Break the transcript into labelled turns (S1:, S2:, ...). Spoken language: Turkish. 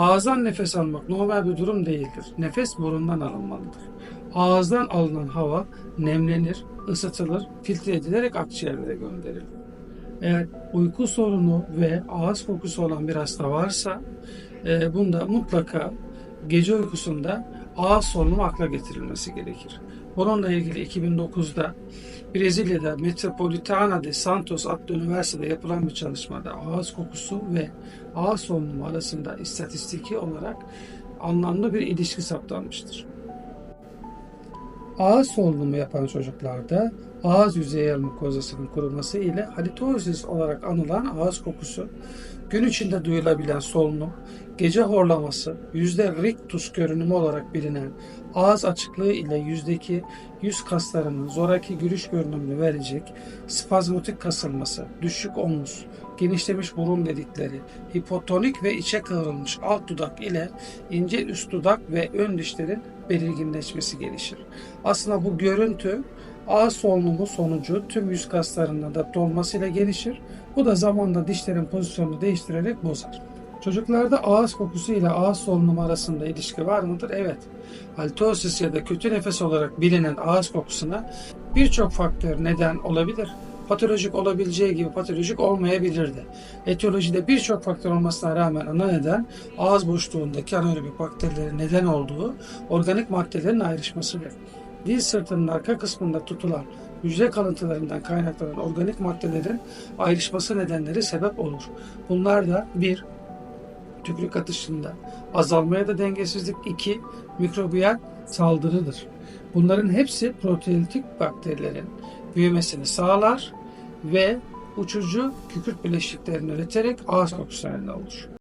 S1: Ağızdan nefes almak normal bir durum değildir. Nefes burundan alınmalıdır. Ağızdan alınan hava nemlenir, ısıtılır, filtre edilerek akciğerlere gönderilir. Eğer uyku sorunu ve ağız kokusu olan bir hasta varsa e, bunda mutlaka gece uykusunda ağız solunumu akla getirilmesi gerekir. Bununla ilgili 2009'da Brezilya'da Metropolitana de Santos adlı üniversitede yapılan bir çalışmada ağız kokusu ve ağız solunumu arasında istatistiki olarak anlamlı bir ilişki saptanmıştır. Ağız solunumu yapan çocuklarda ağız yüzeyi mukozasının kuruması ile halitozis olarak anılan ağız kokusu, gün içinde duyulabilen solunum, gece horlaması, yüzde rictus görünümü olarak bilinen ağız açıklığı ile yüzdeki yüz kaslarının zoraki gülüş görünümünü verecek spazmotik kasılması, düşük omuz, genişlemiş burun delikleri, hipotonik ve içe kıvrılmış alt dudak ile ince üst dudak ve ön dişlerin belirginleşmesi gelişir. Aslında bu görüntü ağız solunumu sonucu tüm yüz kaslarının adapte olmasıyla gelişir. Bu da zamanla dişlerin pozisyonunu değiştirerek bozar. Çocuklarda ağız kokusu ile ağız solunumu arasında ilişki var mıdır? Evet. Halitosis ya da kötü nefes olarak bilinen ağız kokusuna birçok faktör neden olabilir. Patolojik olabileceği gibi patolojik olmayabilir de. Etiyolojide birçok faktör olmasına rağmen ana neden ağız boşluğundaki anaerobik bakterilerin neden olduğu organik maddelerin ayrışmasıdır. Dil sırtının arka kısmında tutulan hücre kalıntılarından kaynaklanan organik maddelerin ayrışması nedenleri sebep olur. Bunlar da bir tükürük atışında azalma ya da dengesizlik 2 mikrobiyal saldırıdır. Bunların hepsi proteolitik bakterilerin büyümesini sağlar ve uçucu kükürt bileşiklerini üreterek ağız elde olur.